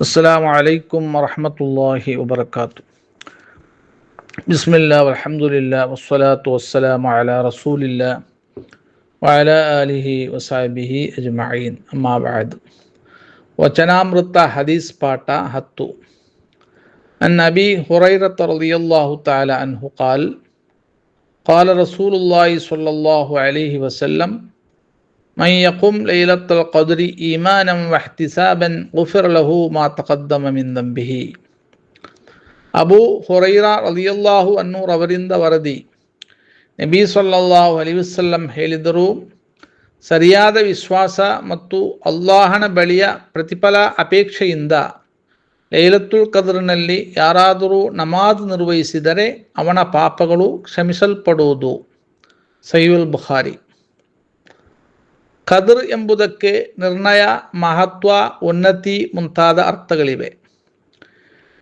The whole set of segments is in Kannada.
السلام عليكم ورحمة الله وبركاته. بسم الله والحمد لله والصلاة والسلام على رسول الله وعلى آله وصحبه أجمعين. أما بعد. وجنامرت حديث باتا حتو. النبي أبي هريرة رضي الله تعالى عنه قال قال رسول الله صلى الله عليه وسلم من يقم ليلة القدر إيمانا واحتسابا غفر له ما تقدم من ذنبه ಅಬು ಹುರೈರ ರಲಿಯಲ್ಲಾಹು ಅನ್ನೂರವರಿಂದ ವರದಿ ನಬಿ ಸಲ್ಲಲ್ಲಾಹು ಅಲಿ ವಸಲ್ಲಂ ಹೇಳಿದರು ಸರಿಯಾದ ವಿಶ್ವಾಸ ಮತ್ತು ಅಲ್ಲಾಹನ ಬಳಿಯ ಪ್ರತಿಫಲ ಅಪೇಕ್ಷೆಯಿಂದ ಲೈಲತ್ತುಲ್ ಕದರ್ನಲ್ಲಿ ಯಾರಾದರೂ ನಮಾಜ್ ನಿರ್ವಹಿಸಿದರೆ ಅವನ ಪಾಪಗಳು ಕ್ಷಮಿಸಲ್ಪಡುವುದು ಸೈಯುಲ್ ಬುಖಾರಿ ಕದರ್ ಎಂಬುದಕ್ಕೆ ನಿರ್ಣಯ, ಮಹತ್ವ, ಉನ್ನತಿ ಮುಂತಾದ ಅರ್ಥಗಳಿವೆ.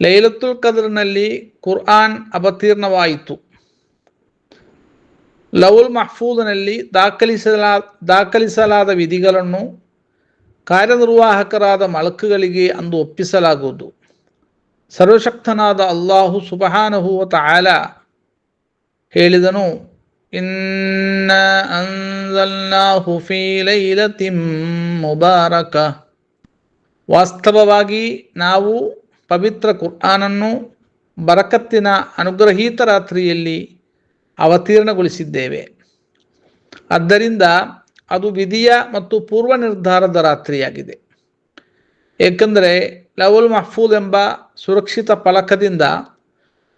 ಲೈಲತ್ತುಲ್ ಕದರ್ನಲ್ಲಿ ಕುರ್ಆನ್ ಅವತೀರ್ಣವಾಯಿತು. ಲವುಲ್ ಮಹಫೂದ್ನಲ್ಲಿ ದಾಖಲಿಸಲಾ, ದಾಖಲಿಸಲಾದ ವಿಧಿಗಳನ್ನು ಕಾರ್ಯನಿರ್ವಾಹಕರಾದ ಮಲಕುಗಳಿಗೆ ಅಂದು ಒಪ್ಪಿಸಲಾಗುವುದು. ಸರ್ವಶಕ್ತನಾದ ಅಲ್ಲಾಹು ಸುಬಹಾನುಹುವ ತಾಲ ಹೇಳಿದನು. ಇನ್ನ ಅನ್ಸಲ್ನಾಹು ಫೀ ಲೈಲತಿಂ ಮುಬಾರಕ ವಾಸ್ತವವಾಗಿ ನಾವು ಪವಿತ್ರ ಕುರ್ಆನನ್ನು ಬರಕತ್ತಿನ ಅನುಗ್ರಹೀತ ರಾತ್ರಿಯಲ್ಲಿ ಅವತೀರ್ಣಗೊಳಿಸಿದ್ದೇವೆ. ಆದ್ದರಿಂದ ಅದು ವಿಧಿಯ ಮತ್ತು ಪೂರ್ವ ನಿರ್ಧಾರದ ರಾತ್ರಿಯಾಗಿದೆ. ಏಕೆಂದರೆ ಲವುಲ್ ಮಹಫೂಲ್ ಎಂಬ ಸುರಕ್ಷಿತ ಫಲಕದಿಂದ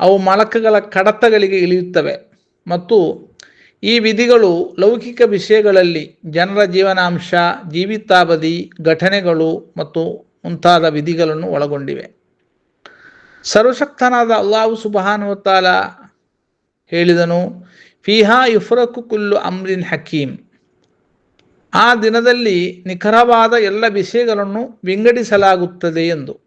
ಅವು ಮಲಕಗಳ ಕಡತಗಳಿಗೆ ಇಳಿಯುತ್ತವೆ ಮತ್ತು ಈ ವಿಧಿಗಳು ಲೌಕಿಕ ವಿಷಯಗಳಲ್ಲಿ ಜನರ ಜೀವನಾಂಶ, ಜೀವಿತಾವಧಿ, ಘಟನೆಗಳು ಮತ್ತು ಮುಂತಾದ ವಿಧಿಗಳನ್ನು ಒಳಗೊಂಡಿವೆ. ಸರ್ವಶಕ್ತನಾದ ಅಲ್ಲಾಹು ಸುಬಹಾನುವತ್ತಾಲ ಹೇಳಿದನು, ಫಿಹಾ ಯುಫ್ರಕು ಕುಲ್ಲು ಅಮ್ರಿನ್ ಹಕೀಮ್ ಆ ದಿನದಲ್ಲಿ ನಿಖರವಾದ ಎಲ್ಲ ವಿಷಯಗಳನ್ನು ವಿಂಗಡಿಸಲಾಗುತ್ತದೆ ಎಂದು.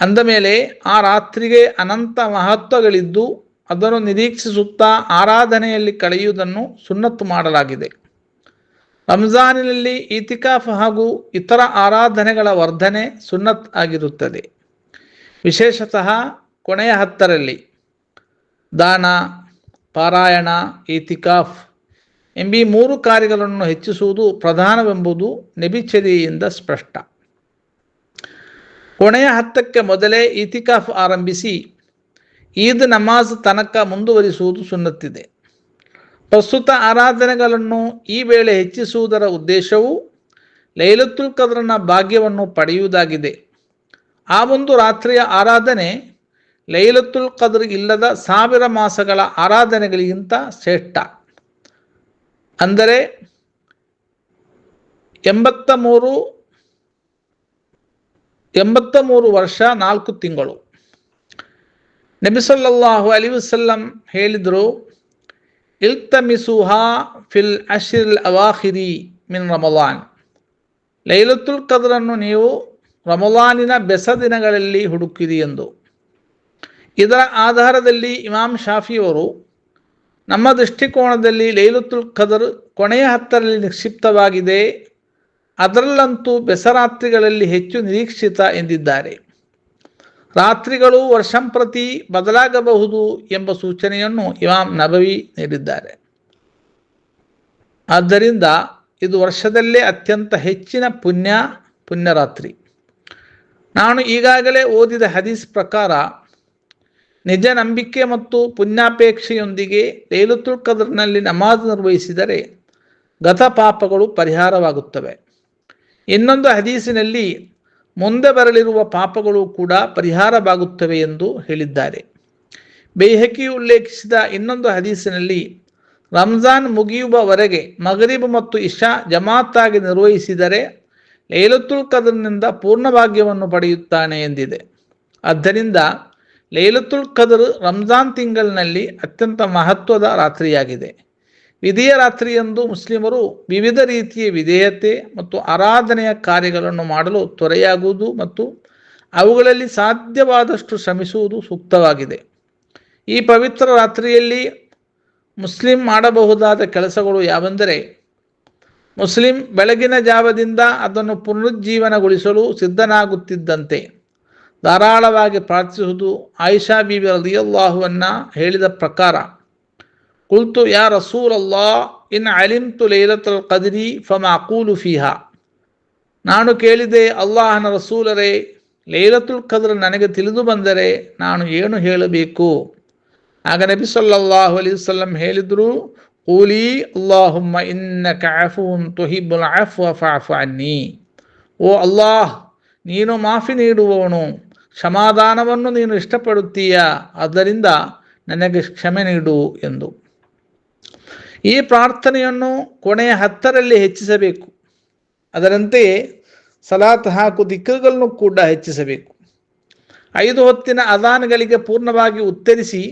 ಅಂದಮೇಲೆ ಆ ರಾತ್ರಿಗೆ ಅನಂತ ಮಹತ್ವಗಳಿದ್ದು ಅದನ್ನು ನಿರೀಕ್ಷಿಸುತ್ತಾ ಆರಾಧನೆಯಲ್ಲಿ ಕಳೆಯುವುದನ್ನು ಸುನ್ನತ್ತು ಮಾಡಲಾಗಿದೆ. ರಂಜಾನಿನಲ್ಲಿ ಇತಿಕಾಫ್ ಹಾಗೂ ಇತರ ಆರಾಧನೆಗಳ ವರ್ಧನೆ ಸುನ್ನತ್ ಆಗಿರುತ್ತದೆ. ವಿಶೇಷತಃ ಕೊನೆಯ ಹತ್ತರಲ್ಲಿ ದಾನ, ಪಾರಾಯಣ, ಇತಿಕಾಫ್ ಎಂಬಿ ಮೂರು ಕಾರ್ಯಗಳನ್ನು ಹೆಚ್ಚಿಸುವುದು ಪ್ರಧಾನವೆಂಬುದು ನೆಬಿಚರಿಯಿಂದ ಸ್ಪಷ್ಟ. ಕೊನೆಯ ಹತ್ತಕ್ಕೆ ಮೊದಲೇ ಇತಿಕಾಫ್ ಆರಂಭಿಸಿ ಈದ್ ನಮಾಜ್ ತನಕ ಮುಂದುವರಿಸುವುದು ಸುನ್ನತ್ತಿದೆ. ಪ್ರಸ್ತುತ ಆರಾಧನೆಗಳನ್ನು ಈ ವೇಳೆ ಹೆಚ್ಚಿಸುವುದರ ಉದ್ದೇಶವು ಲೈಲತುಲ್ ಕದ್ರನ ಭಾಗ್ಯವನ್ನು ಪಡೆಯುವುದಾಗಿದೆ. ಆ ಒಂದು ರಾತ್ರಿಯ ಆರಾಧನೆ ಲೈಲತುಲ್ ಕದ್ರ್ ಇಲ್ಲದ ಸಾವಿರ ಮಾಸಗಳ ಆರಾಧನೆಗಳಿಗಿಂತ ಶ್ರೇಷ್ಠ. ಅಂದರೆ ಎಂಬತ್ತ ಮೂರು ಎಂಬತ್ತ ಮೂರು ವರ್ಷ ನಾಲ್ಕು ತಿಂಗಳು. ನಬಿಸಲ್ಲಾಹು ಅಲಿ ವಸಲ್ಲಂ ಹೇಳಿದರು, ಇಲ್ತಮಿಸುಹಾ ಫಿಲ್ ಅಶಿಲ್ ಅವಾಹಿರಿ ಮಿನ್ ರಮಲಾನ್. ಲೈಲತ್ತುಲ್ ಕದ್ರನ್ನು ನೀವು ರಮಲಾನಿನ ಬೆಸ ದಿನಗಳಲ್ಲಿ ಹುಡುಕಿರಿ ಎಂದು. ಇದರ ಆಧಾರದಲ್ಲಿ ಇಮಾಮ್ ಶಾಫಿಯವರು ನಮ್ಮ ದೃಷ್ಟಿಕೋನದಲ್ಲಿ ಲೈಲತುಲ್ ಖದರ್ ಕೊನೆಯ ಹತ್ತರಲ್ಲಿ ನಿಕ್ಷಿಪ್ತವಾಗಿದೆ. ಅದರಲ್ಲಂತೂ ಬೆಸರಾತ್ರಿಗಳಲ್ಲಿ ಹೆಚ್ಚು ನಿರೀಕ್ಷಿತ ಎಂದಿದ್ದಾರೆ. ರಾತ್ರಿಗಳು ವರ್ಷಂಪ್ರತಿ ಬದಲಾಗಬಹುದು ಎಂಬ ಸೂಚನೆಯನ್ನು ಇಮಾಮ್ ನಬವಿ ನೀಡಿದ್ದಾರೆ. ಆದ್ದರಿಂದ ಇದು ವರ್ಷದಲ್ಲೇ ಅತ್ಯಂತ ಹೆಚ್ಚಿನ ಪುಣ್ಯ, ಪುಣ್ಯರಾತ್ರಿ. ನಾನು ಈಗಾಗಲೇ ಓದಿದ ಹದೀಸ್ ಪ್ರಕಾರ ನಿಜ ನಂಬಿಕೆ ಮತ್ತು ಪುಣ್ಯಾಪೇಕ್ಷೆಯೊಂದಿಗೆ ಲೈಲುತುಲ್ ಕದರ್ನಲ್ಲಿ ನಮಾಜ್ ನಿರ್ವಹಿಸಿದರೆ ಗತ ಪಾಪಗಳು ಪರಿಹಾರವಾಗುತ್ತವೆ. ಇನ್ನೊಂದು ಹದೀಸಿನಲ್ಲಿ ಮುಂದೆ ಬರಲಿರುವ ಪಾಪಗಳು ಕೂಡ ಪರಿಹಾರವಾಗುತ್ತವೆ ಎಂದು ಹೇಳಿದ್ದಾರೆ. ಬೇಹಕಿ ಉಲ್ಲೇಖಿಸಿದ ಇನ್ನೊಂದು ಹದೀಸಿನಲ್ಲಿ ರಂಜಾನ್ ಮುಗಿಯುವವರೆಗೆ ಮಗರಿಬ್ ಮತ್ತು ಇಶಾ ಜಮಾತಾಗಿ ನಿರ್ವಹಿಸಿದರೆ ಲೈಲತುಲ್ ಕದರ್ನಿಂದ ಪೂರ್ಣ ಭಾಗ್ಯವನ್ನು ಪಡೆಯುತ್ತಾನೆ ಎಂದಿದೆ. ಆದ್ದರಿಂದ ಲೈಲತುಲ್ ಕದರ್ ರಂಜಾನ್ ತಿಂಗಳಿನಲ್ಲಿ ಅತ್ಯಂತ ಮಹತ್ವದ ರಾತ್ರಿಯಾಗಿದೆ. ವಿಧಿಯ ರಾತ್ರಿಯಂದು ಮುಸ್ಲಿಮರು ವಿವಿಧ ರೀತಿಯ ವಿಧೇಯತೆ ಮತ್ತು ಆರಾಧನೆಯ ಕಾರ್ಯಗಳನ್ನು ಮಾಡಲು ತೊರೆಯಾಗುವುದು ಮತ್ತು ಅವುಗಳಲ್ಲಿ ಸಾಧ್ಯವಾದಷ್ಟು ಶ್ರಮಿಸುವುದು ಸೂಕ್ತವಾಗಿದೆ. ಈ ಪವಿತ್ರ ರಾತ್ರಿಯಲ್ಲಿ ಮುಸ್ಲಿಂ ಮಾಡಬಹುದಾದ ಕೆಲಸಗಳು ಯಾವೆಂದರೆ ಮುಸ್ಲಿಂ ಬೆಳಗಿನ ಜಾವದಿಂದ ಅದನ್ನು ಪುನರುಜ್ಜೀವನಗೊಳಿಸಲು ಸಿದ್ಧನಾಗುತ್ತಿದ್ದಂತೆ ಧಾರಾಳವಾಗಿ ಪ್ರಾರ್ಥಿಸುವುದು ಆಯಿಷಾ ಬೀಬಿ ಅಲಿಯಲ್ಲಾಹುವನ್ನು ಹೇಳಿದ ಪ್ರಕಾರ ಕುಲ್ತು ಯಾ ರಸೂಲ್ ಅಲ್ಲಾ ಇನ್ ಅಲಿಮ್ತು ಲೈಲತಲ್ ಕದ್ರಿ ಫಮಾಕೂಲು ಫಿಹಾ ನಾನು ಕೇಳಿದೆ, ಅಲ್ಲಾಹನ ರಸೂಲರೇ, ಲೈಲತುಲ್ ಕದ್ರ ನನಗೆ ತಿಳಿದು ಬಂದರೆ ನಾನು ಏನು ಹೇಳಬೇಕು? ಆಗ ನಬಿ ಸಲ್ಲಲ್ಲಾಹು ಅಲೈಹಿ ಹೇಳಿದರು, ಕೂಲಿ, ಅಲ್ಲಾಹುಮ್ಮ ಇನ್ನ ಅಫುನ್ ತುಹಿಬುಲ್ ಅಫ್ವ ಫಅಫು ಅನ್ನಿ. ಓ ಅಲ್ಲಾಹ್, ನೀನು ಮಾಫಿ ನೀಡುವವನು, ಕ್ಷಮಾದಾನವನ್ನು ನೀನು ಇಷ್ಟಪಡುತ್ತೀಯ? ಆದ್ದರಿಂದ ನನಗೆ ಕ್ಷಮೆ ನೀಡು ಎಂದು. ಈ ಪ್ರಾರ್ಥನೆಯನ್ನು ಕೊನೆಯ ಹತ್ತರಲ್ಲಿ ಹೆಚ್ಚಿಸಬೇಕು. ಅದರಂತೆಯೇ ಸಲಾತ್ ಹಾಕು ದಿಕ್ಕುಗಳನ್ನು ಕೂಡ ಹೆಚ್ಚಿಸಬೇಕು. ಐದು ಹೊತ್ತಿನ ಅದಾನಗಳಿಗೆ ಪೂರ್ಣವಾಗಿ ಉತ್ತರಿಸಿ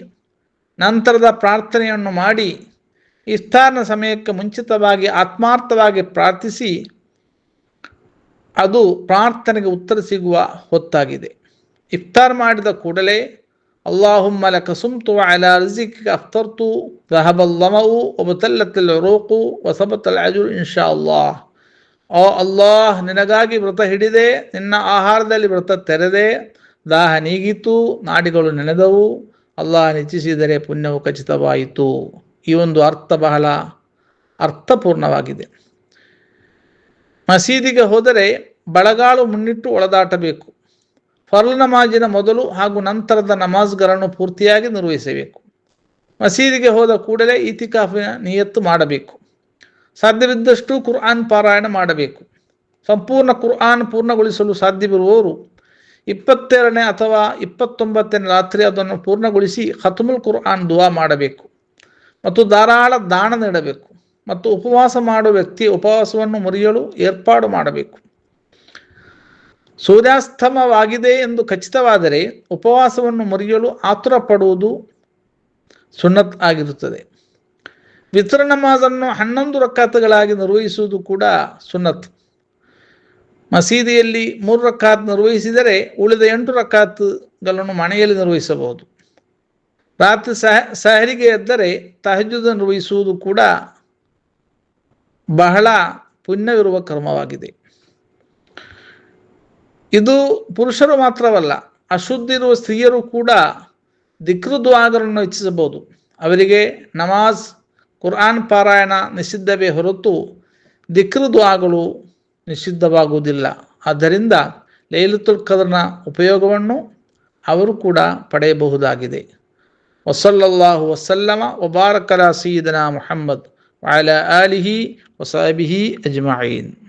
ನಂತರದ ಪ್ರಾರ್ಥನೆಯನ್ನು ಮಾಡಿ ಇಫ್ತಾರ್ನ ಸಮಯಕ್ಕೆ ಮುಂಚಿತವಾಗಿ ಆತ್ಮಾರ್ಥವಾಗಿ ಪ್ರಾರ್ಥಿಸಿ ಅದು ಪ್ರಾರ್ಥನೆಗೆ ಉತ್ತರ ಸಿಗುವ ಹೊತ್ತಾಗಿದೆ. ಇಫ್ತಾರ್ ಮಾಡಿದ ಕೂಡಲೇ ಅಲ್ಲಾಹುಮ್ಮ ಲಕ ಸುಮ್ತು ಅಲಾ ರಿಜಿಕ್ ಅಫ್ತರ್ತು ذهب الظمأ وبتلت العروق وثبت العجر إن شاء الله ಓ ಅಲ್ಲಾಹ್ ನಿನಗಾಗಿ ವ್ರತ ಹಿಡಿದೆ ನಿನ್ನ ಆಹಾರದಲ್ಲಿ ವ್ರತ ತೆರೆದೆ ದಾಹ ನೀಗಿತು ನಾಡಿಗಳು ನೆನೆದವು ಅಲ್ಲಾಹ್ ನಿಚ್ಚಿಸಿದರೆ ಪುಣ್ಯವು ಖಚಿತವಾಯಿತು ಈ ಒಂದು ಅರ್ಥ ಬಹಳ ಅರ್ಥಪೂರ್ಣವಾಗಿದೆ ಮಸೀದಿಗೆ ಹೋದರೆ ಬಳಗಾಳು ಮುನ್ನಿಟ್ಟು ಒಳದಾಟಬೇಕು ಫರ್ಲ್ ನಮಾಜಿನ ಮೊದಲು ಹಾಗೂ ನಂತರದ ನಮಾಜ್ಗಳನ್ನು ಪೂರ್ತಿಯಾಗಿ ನಿರ್ವಹಿಸಬೇಕು. ಮಸೀದಿಗೆ ಹೋದ ಕೂಡಲೇ ಇತಿಕಾಫಿನ ನಿಯತ್ತು ಮಾಡಬೇಕು. ಸಾಧ್ಯವಿದ್ದಷ್ಟು ಕುರ್ಆನ್ ಪಾರಾಯಣ ಮಾಡಬೇಕು. ಸಂಪೂರ್ಣ ಕುರ್ಆನ್ ಪೂರ್ಣಗೊಳಿಸಲು ಸಾಧ್ಯವಿರುವವರು ಇಪ್ಪತ್ತೆರಡನೇ ಅಥವಾ ಇಪ್ಪತ್ತೊಂಬತ್ತನೇ ರಾತ್ರಿ ಅದನ್ನು ಪೂರ್ಣಗೊಳಿಸಿ ಖತ್ಮುಲ್ ಕುರ್ಆನ್ ದುವಾ ಮಾಡಬೇಕು. ಮತ್ತು ಧಾರಾಳ ದಾನ ನೀಡಬೇಕು. ಮತ್ತು ಉಪವಾಸ ಮಾಡುವ ವ್ಯಕ್ತಿ ಉಪವಾಸವನ್ನು ಮುರಿಯಲು ಏರ್ಪಾಡು ಮಾಡಬೇಕು. ಸೂರ್ಯಾಸ್ತಮವಾಗಿದೆ ಎಂದು ಖಚಿತವಾದರೆ ಉಪವಾಸವನ್ನು ಮುರಿಯಲು ಆತುರ ಪಡುವುದು ಸುನ್ನತ್ ಆಗಿರುತ್ತದೆ. ವಿತ್ರ ನಮಾಜನ್ನು ಹನ್ನೊಂದು ರಕ್ಕಾತಗಳಾಗಿ ನಿರ್ವಹಿಸುವುದು ಕೂಡ ಸುನ್ನತ್. ಮಸೀದಿಯಲ್ಲಿ ಮೂರು ರಕ್ಕಾತ್ ನಿರ್ವಹಿಸಿದರೆ ಉಳಿದ ಎಂಟು ರಕ್ಕಾತ್ಗಳನ್ನು ಮನೆಯಲ್ಲಿ ನಿರ್ವಹಿಸಬಹುದು. ರಾತ್ರಿ ಸಹ, ಸಹರಿಗೆ ಎದ್ದರೆ ತಹಜುದ ನಿರ್ವಹಿಸುವುದು ಕೂಡ ಬಹಳ ಪುಣ್ಯವಿರುವ ಕರ್ಮವಾಗಿದೆ. ಇದು ಪುರುಷರು ಮಾತ್ರವಲ್ಲ ಅಶುದ್ಧ ಇರುವ ಸ್ತ್ರೀಯರು ಕೂಡ ದಿಕ್ರುದ್ವಾಗರನ್ನು ಹೆಚ್ಚಿಸಬಹುದು ಅವರಿಗೆ ನಮಾಜ್, ಕುರ್ಆನ್ ಪಾರಾಯಣ ನಿಷಿದ್ಧವೇ ಹೊರತು ದಿಕ್ರುದ್ವಾಗಳು ನಿಷಿದ್ಧವಾಗುವುದಿಲ್ಲ. ಆದ್ದರಿಂದ ಲೈಲತುಲ್ ಕದ್ರನ ಉಪಯೋಗವನ್ನು ಅವರು ಕೂಡ ಪಡೆಯಬಹುದಾಗಿದೆ. ವಸಲ್ಲಲ್ಲಾಹು ವಸಲ್ಲಮ, ವಬಾರಕಲಾ ಸೀದನಾ ಮೊಹಮ್ಮದ್ ವಾಲ ಅಲಿಹಿ ವಸಾಬಿಹಿ ಅಜ್ಮಾಯಿನ್